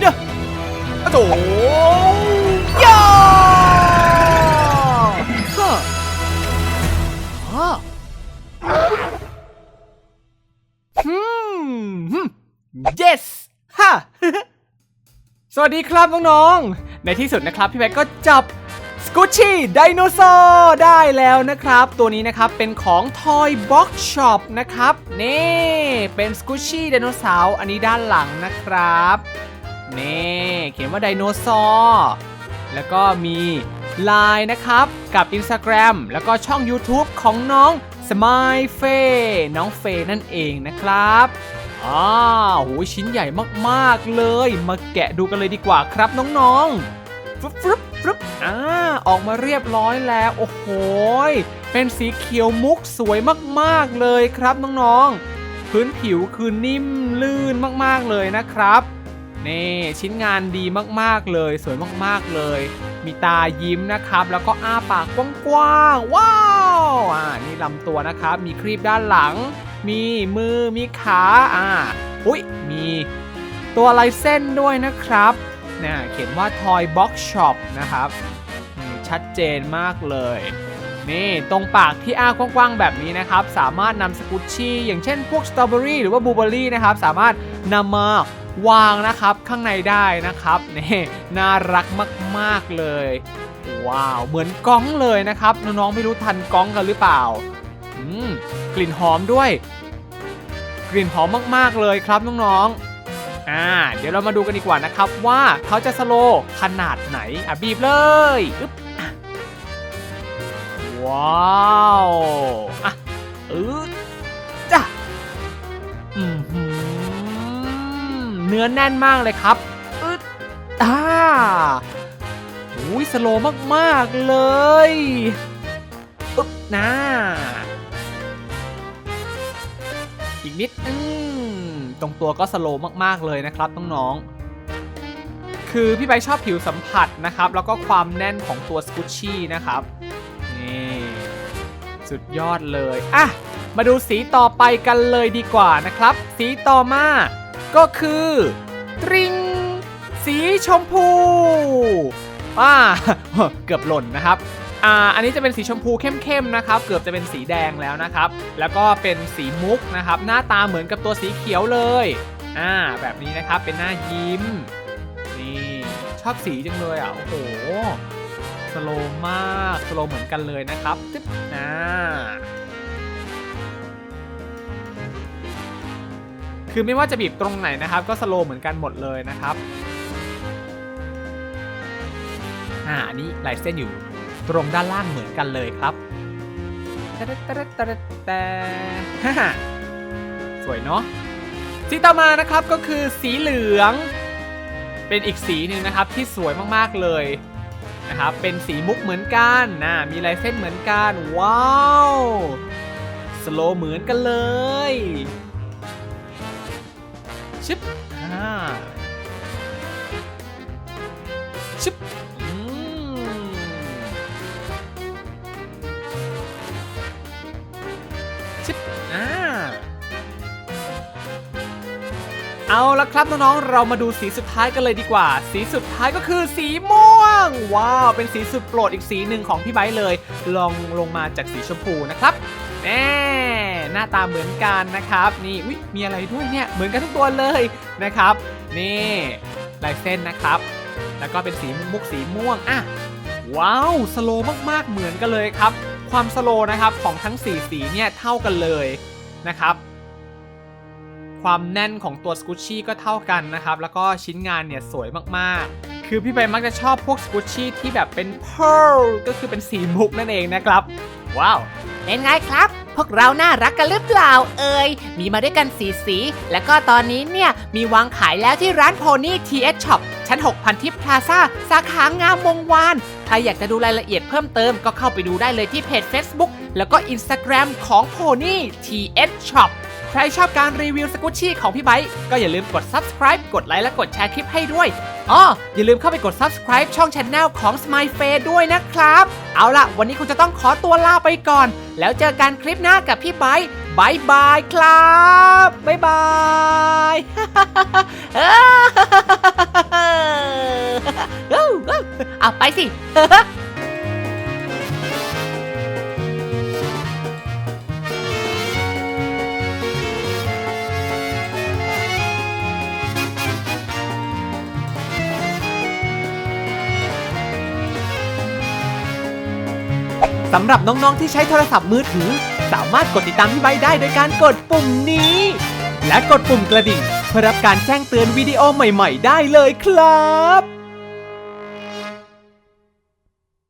เดี๋ยวโอ้โหย่าฮะฮะฮึม yes ฮะสวัสดีครับน้องๆ ในที่สุดนะครับพี่แพ็กก็จับ สกูชี่ไดโนเสาร์ได้แล้วนะครับ ตัวนี้นะครับเป็นของ Toy Box Shop นะครับ นี่เป็นสกูชี่ไดโนเสาร์อันนี้ด้านหลังนะครับ นี่เขียนว่าไดโนเสาร์แล้วก็มี Line นะครับ กับ Instagram แล้วก็ช่อง YouTube ของน้องสมายเฟน้องเฟนั่นเองนะครับอ้าโหชิ้นใหญ่มาก ๆ เลย มาแกะดูกันเลยดีกว่าครับน้องๆฟึบฟึบฟึบอ่า ออกมาเรียบร้อยแล้ว โอ้โห เป็นสีเขียวมุกสวยมากๆเลยครับน้องๆ พื้นผิวคือนิ่มลื่นมากๆเลยนะครับนี่ชิ้นงานดีมากๆเลย สวยมากๆเลย มีตายิ้มนะครับ แล้วก็อ้าปากกว้างๆว้าวอ่านี่ลำตัวนะครับ มีครีบด้านหลัง มีมือมีขาอ่าอุ้ยมีตัวลายเส้นด้วยนะครับเนี่ยเขียนว่า Toy Box Shop นะครับ ชัดเจนมากเลย นี่ตรงปากที่อ้ากว้างๆแบบนี้นะครับ สามารถนำสกุชชี่อย่างเช่นพวกสตรอเบอรี่หรือว่าบลูเบอรี่นะครับ สามารถนำมาวางนะครับข้างในได้นะครับนี่น่ารักมากๆเลย ว้าว เหมือนก้องเลยนะครับ น้องๆไม่รู้ทันก้องกันหรือเปล่า อืมกลิ่นหอมด้วย กลิ่นหอมมากๆเลยครับน้องๆอ่าเดี๋ยวเรามาดูกันดีกว่านะครับว่าเขาจะสโลว์ขนาดไหนอะบีบเลยอึ๊บ ว้าวอะอืดจ้ะอือหือเนื้อแน่นมากเลยครับอึดอ่าอุ้ยสโลว์มากๆเลยปึ๊บนะอีกนิดอืมตรงตัวก็สโลว์มากๆเลยนะครับน้องๆคือพี่ใบชอบผิวสัมผัสนะครับ แล้วก็ความแน่นของตัวสกูชี่นะครับ นี่ สุดยอดเลยอะมาดูสีต่อไปกันเลยดีกว่านะครับ สีต่อมาก็คือตริงสีชมพูอ่าเกือบหล่นนะครับอ่าอันนี้จะเป็นสีชมพูเข้มๆนะครับ เกือบจะเป็นสีแดงแล้วนะครับ แล้วก็เป็นสีมุกนะครับ หน้าตาเหมือนกับตัวสีเขียวเลยอ่าแบบนี้นะครับเป็นหน้ายิ้มนี่ชอบสีจังเลยอะโอ้โห สโลว์มากสโลว์เหมือนกันเลยนะครับจึ๊บอ่าคือไม่ว่าจะบีบตรงไหนนะครับ ก็สโลว์เหมือนกันหมดเลยนะครับอ่าอันนี้ลายเส้นอยู่ตรงด้านล่างเหมือนกันเลยครับตะระตะระตะระแต่ฮ่าฮ่าสวยเนาะสีต่อมานะครับก็คือสีเหลือง เป็นอีกสีหนึ่งนะครับที่สวยมากๆเลย นะครับ เป็นสีมุกเหมือนกันนะมีลายเส้นเหมือนกัน ว้าว สโลว์เหมือนกันเลยชิปอ่าชิปอืมชิป เอาละครับน้องๆ เรามาดูสีสุดท้ายกันเลยดีกว่า สีสุดท้ายก็คือสีม่วง ว้าว เป็นสีสุดโปรดอีกสีหนึ่งของพี่ไบร์เลย ลองลงมาจากสีชมพูนะครับแน่หน้าตาเหมือนกันนะครับ นี่อุ๊ยมีอะไรด้วยเนี่ย เหมือนกันทุกตัวเลยนะครับ นี่ลายเส้นนะครับ แล้วก็เป็นสีมุกสีม่วงอะว้าวสโลว์มากๆเหมือนกันเลยครับ ความสโลว์นะครับของทั้ง 4 สีเนี่ยเท่ากันเลยนะครับ ความแน่นของตัวสกูชี่ก็เท่ากันนะครับ แล้วก็ชิ้นงานเนี่ยสวยมากๆ คือพี่ใบมักจะชอบพวกสกูชี่ที่แบบเป็น pearl ก็คือเป็นสีมุกนั่นเองนะครับ ว้าวเป็นไงครับ พวกเราน่ารักกันหรือเปล่าเอ่ย มีมาด้วยกันสีสี แล้วก็ตอนนี้เนี่ยมีวางขายแล้วที่ร้าน Pony TS Shop ชั้น6พันทิพย์พลาซ่าสาขางามวงวานใครอยากจะดูรายละเอียดเพิ่มเติมก็เข้าไปดูได้เลยที่เพจ Facebook แล้วก็ Instagram ของ Pony TS Shop ใครชอบการรีวิวสกุชชี่ของพี่ไบค์ก็อย่าลืมกด subscribe กดไลค์และกดแชร์คลิปให้ด้วยอ๋ออย่าลืมเข้าไปกด subscribe ช่อง Channel ของ Smile Face ด้วยนะครับ เอาล่ะ วันนี้คงจะต้องขอตัวลาไปก่อน แล้วเจอกันคลิปหน้ากับพี่ไบค์บายบายครับบายบายเอาไปสิ สำหรับน้องๆที่ใช้โทรศัพท์มือถือ สามารถกดติดตามพี่ไบค์ได้โดยการกดปุ่มนี้ และกดปุ่มกระดิ่ง เพื่อรับการแจ้งเตือนวิดีโอใหม่ ๆ ได้เลยครับ